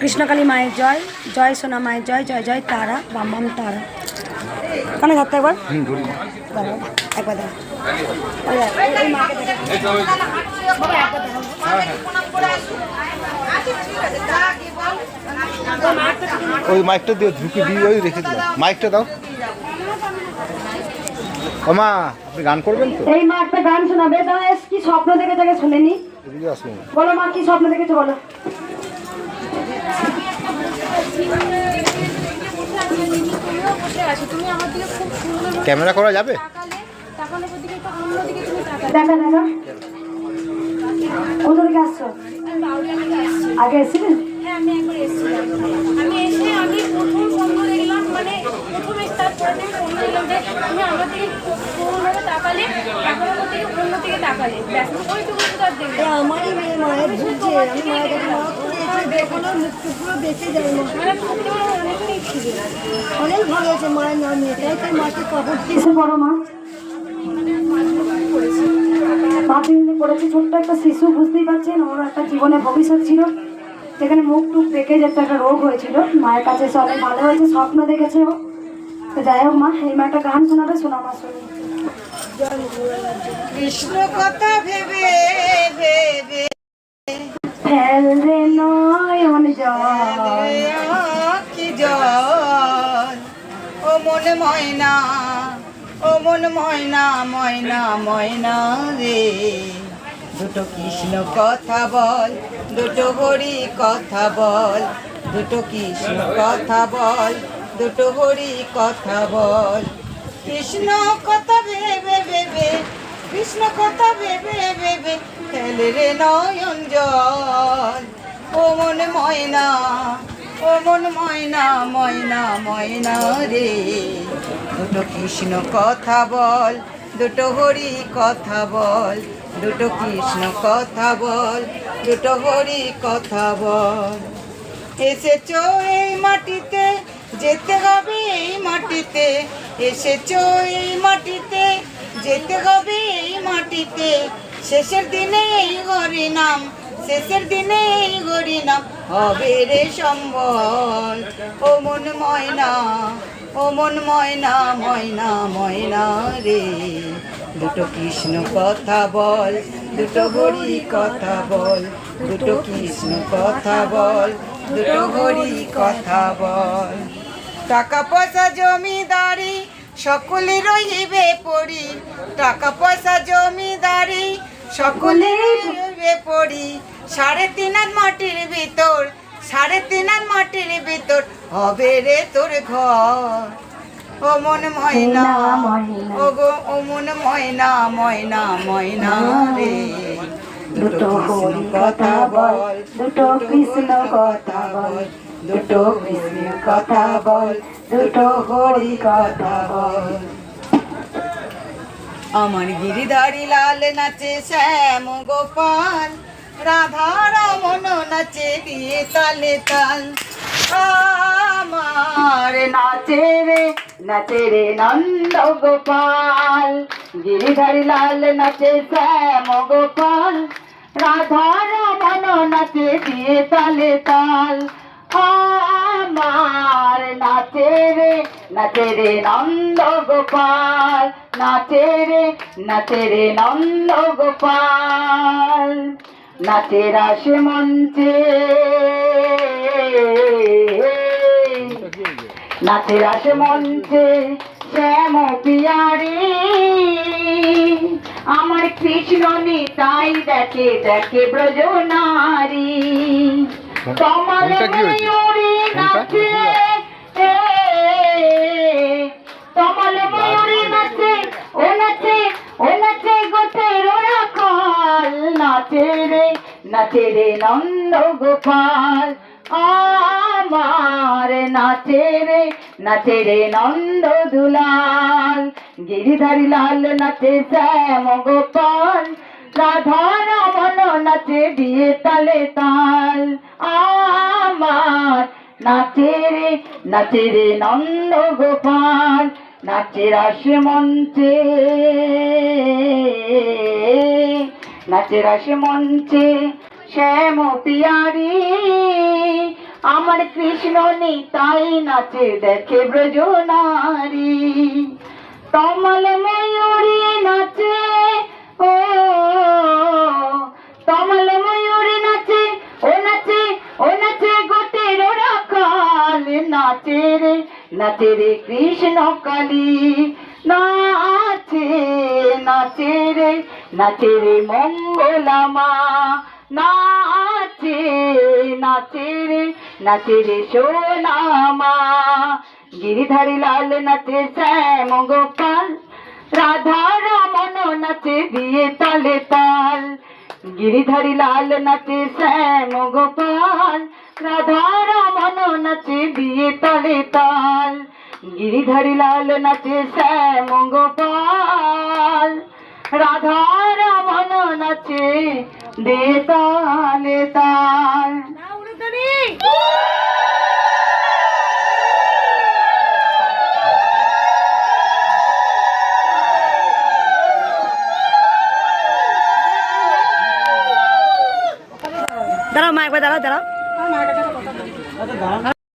কৃষ্ণকালী মায়ের জয় জয় সোনা মায়ের জয় জয় জয় তারা বাম বাম তারা। কানে ধরতে একবার? একবার ওই মাইকটা দিয়ে ঢুকে দিয়ে ওই রেখে দিলাম। মাইকটা দাও। ও মা আপনি গান করবেন তো? এই মা একটা গান শোনাবে তা এস কি স্বপ্ন দেখে তাকে শুনেনি? বলো মা কি স্বপ্ন দেখেছ বলো। ক্যামেরা করা যাবে? আগে এসেছিলেন হ্যাঁ আমি একবার এসেছিলাম আমি এসে আমি প্রথম স্বপ্ন দেখলাম মানে প্রথমে স্টার্ট করে দিয়ে স্বপ্ন দেখলাম যে তুমি আমার দিকে কোনোভাবে তাকালে এখন আমার দিকে অন্য দিকে তাকালে ব্যাস ওইটুকু শুধু আর আমারই মায়ের বুঝছে আমি মায়ের কাছে মা করে দেখো না মুখটু পুরো বেঁচে যায় মানে অনেক ভালো আছে মায়ের নাম নিয়ে তাই তাই মাকে কাপড় কিসে বড় মা। মাতৃভূমি পড়েছে ছোট্ট একটা শিশু বুঝতেই পারছেন ওর একটা জীবনে ভবিষ্যৎ ছিল। যেখানে মুখ টুক পেকে যেত একটা রোগ হয়েছিল। মায়ের কাছে এসে অনেক ভালো হয়েছে স্বপ্ন দেখেছে ও। তো যাই হোক মা এই মা একটা গান শোনাবে শোনা মা শুনি কৃষ্ণ কথা ভেবে ভেবে মন ময়না, ও মন ময়না ময়না ময়না রে। দুটো কৃষ্ণ কথা বল, দুটো হরি কথা বল, দুটো কৃষ্ণ কথা বল, দুটো হরি কথা বল। কৃষ্ণ কথা ভেবে ভেবে, কৃষ্ণ কথা ভেবে ভেবে খেলে রে নয়ন জল। ও মন ময়না ও মন ময়না ময়না ময়না রে। দুটো কৃষ্ণ কথা বল, দুটো হরি কথা বল, দুটো কৃষ্ণ কথা বল, দুটো হরি কথা বল। এসেছ এই মাটিতে, যেতে হবে এই মাটিতে। এসেছ এই মাটিতে, যেতে হবে এই মাটিতে। শেষের দিনে এই হরি নাম, শেষের দিনে এই হরি নাম। হবে রে সম্বল। ও মন ময়না, ও মন ময়না ময়না ময়না রে। দুটো কৃষ্ণ কথা বল, দুটো হরি কথা বল, দুটো কৃষ্ণ কথা বল, দুটো হরি কথা বল। টাকা পয়সা জমিদারি, সকলে রহিবে পড়ি টাকা পয়সা জমিদারি সকলে পড়ি সাড়ে তিন মাটির ভিতর সাড়ে তিন হাত মাটির ভিতর হবে রে তোর ঘর। ও মন ময়না ও গো ও মন ময়না ময়না ময়না রে। দুটো হরি কথা বল দুটো কৃষ্ণ কথা বল দুটো কৃষ্ণ কথা বল দুটো হরি কথা বল। আমার গিরিধারী লাল নাচে শ্যাম গোপাল রাধা রমন নাচে দিয়ে তালে তাল। আমার নাচে রে নাচে রে নন্দ গোপাল, গিরিধারী লাল নাচে শ্যাম গোপাল রাধা রমন নাচে দিয়ে তালে তাল। আমার নাচে রে নাচে রে নন্দ গোপাল নাচে রে নাচে রে নন্দ গোপাল নাচে রাসে মঞ্চে। নাচে রাসে মঞ্চে শ্যাম পিয়ারি। আমার কৃষ্ণ নিতাই দেখে দেখে ব্রজ নারী কি হয়েছে? নাচে নাচে রে নন্দ গোপাল। আমার নাচে রে নাচে রে নন্দ দুলাল। গিরিধারী লাল নাচে শ্যাম গোপাল। রাধা রমন নাচে দিয়ে তালে তাল। নাচে রে, নাচে রে নন্দ গোপাল, নাচে রাস মঞ্চে। নাচে রাস মঞ্চে, শ্যাম পিয়ারি, আমার কৃষ্ণ নেই, তাই নাচে দেখে ব্রজ নারী তমল ময়ূরী নাচে রে কৃষ্ণ কালী নাচে নাচে রে নাচে রে মঙ্গলামা নাচে নাচে রে নাচে রে সোনামা। গিরিধারী লাল নাচে শ্যাম গোপাল রাধা রমন নাচে দিয়ে তালে তাল। গিরিধারী লাল নাচে শ্যাম গোপাল রাধা রমন নাচে বিয়ে তালে তাল। গিরিধারি লাল নাচে শ্যাম গোপাল রাধা রমন নাচে দে তালে তাল। মা একবার দাঁড়াও দাঁড়াও।